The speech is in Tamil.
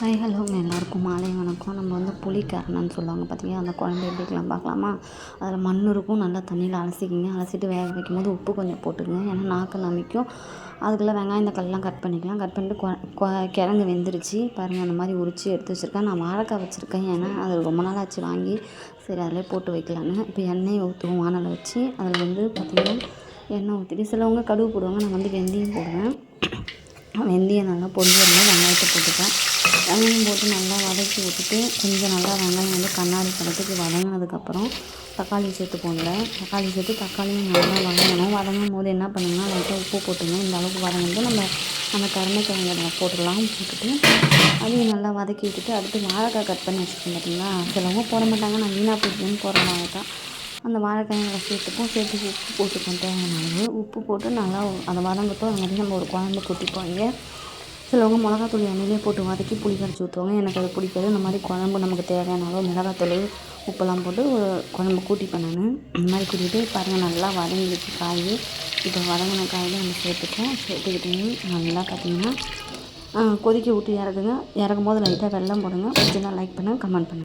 ஹை ஹலோங்க எல்லாருக்கும் மாலை வணக்கம். நம்ம வந்து புளிக்கரணன்னு சொல்லுவாங்க பார்த்தீங்களா அந்த குழம்பு எப்படிக்கலாம் பார்க்கலாமா? அதில் மண் இருக்கும். நல்லா தண்ணியில் அலசிக்கிங்க. அலசிட்டு வேக வைக்கும்போது உப்பு கொஞ்சம் போட்டுக்கங்க. ஏன்னா நாக்கு நமிக்கும் அதுக்குள்ளே வெங்காயம் இந்த கல்லாம் கட் பண்ணிக்கலாம். கட் பண்ணிட்டு கொ கிழங்கு வெந்துருச்சு. பாருங்கள் அந்த மாதிரி உரித்து எடுத்து வச்சுருக்கேன். நான் வாழைக்காய் வச்சுருக்கேன். ஏன்னா அது ரொம்ப நாள் ஆச்சு வாங்கி. சரி அதிலே போட்டு வைக்கலான்னு இப்போ எண்ணெய் ஊற்றுவோம் வானலை வச்சு. அதில் வந்து பார்த்திங்கன்னா எண்ணெய் ஊற்றிட்டு சிலவங்க கடுகு போடுவாங்க. நான் வந்து வெந்தயம் போடுவேன். வெந்தயம் நல்லா பொரிஞ்சு வெங்காயத்தை போட்டுப்பேன். வெங்காயம் போட்டு நல்லா வதக்கி விட்டுட்டு கொஞ்சம் நல்லா வெங்காயம் வந்து கண்ணாடி படத்துக்கு வதங்கினதுக்கப்புறம் தக்காளி சேர்த்துப்போம் இதில் தக்காளி சேர்த்து தக்காளியும் நல்லா வதங்கணும். வதங்கும் போது என்ன பண்ணுங்கன்னா லைட்டாக உப்பு போட்டுக்கணும் இந்த அளவுக்கு வதங்கிட்டு நம்ம அந்த கருணைக்கிழங்கு போட்டுடலாம் போட்டுட்டு அதையும் நல்லா வதக்கி விட்டுட்டு அடுத்து வாழைக்காய் கட் பண்ணி வச்சுருக்கோம் பார்த்தீங்களா சிலவங்க போட மாட்டாங்க. நான் வீணாக போட்டுன்னு போடுற வாழைக்காய் அந்த வாழைக்காயை சேர்த்துப்போம். சேர்த்து உப்பு போட்டுப்போம். தேவையான அளவு உப்பு போட்டு நல்லா அதை வதங்கட்டும். அது மாதிரி நம்ம ஒரு குழம்பு கொட்டிப்போம் இங்கே. சிலவங்க மிளகாத்தூள் எண்ணெயிலே போட்டு வதக்கி புளி கரைச்சி ஊற்றுவாங்க எனக்கு அது பிடிக்காது. இந்த மாதிரி குழம்பு நமக்கு தேவையான அளவு மிளகாத்தூள் உப்பெல்லாம் போட்டு ஒரு குழம்பு கூட்டிப்பேன் நான். இந்த மாதிரி கூட்டிகிட்டு பாருங்கள் நல்லா வதங்கிடுச்சு காய். இப்போ வதங்கின காயில் நம்ம சேர்த்துப்போம். சேர்த்துக்கிட்டிங்கன்னா நல்லா பார்த்தீங்கன்னா கொதிக்க விட்டு இறக்குங்க. இறக்கும் போது லைட்டாக வெள்ளம் போடுங்க. பிடிச்சிருந்தா லைக் பண்ணுங்கள் கமெண்ட் பண்ணுங்கள்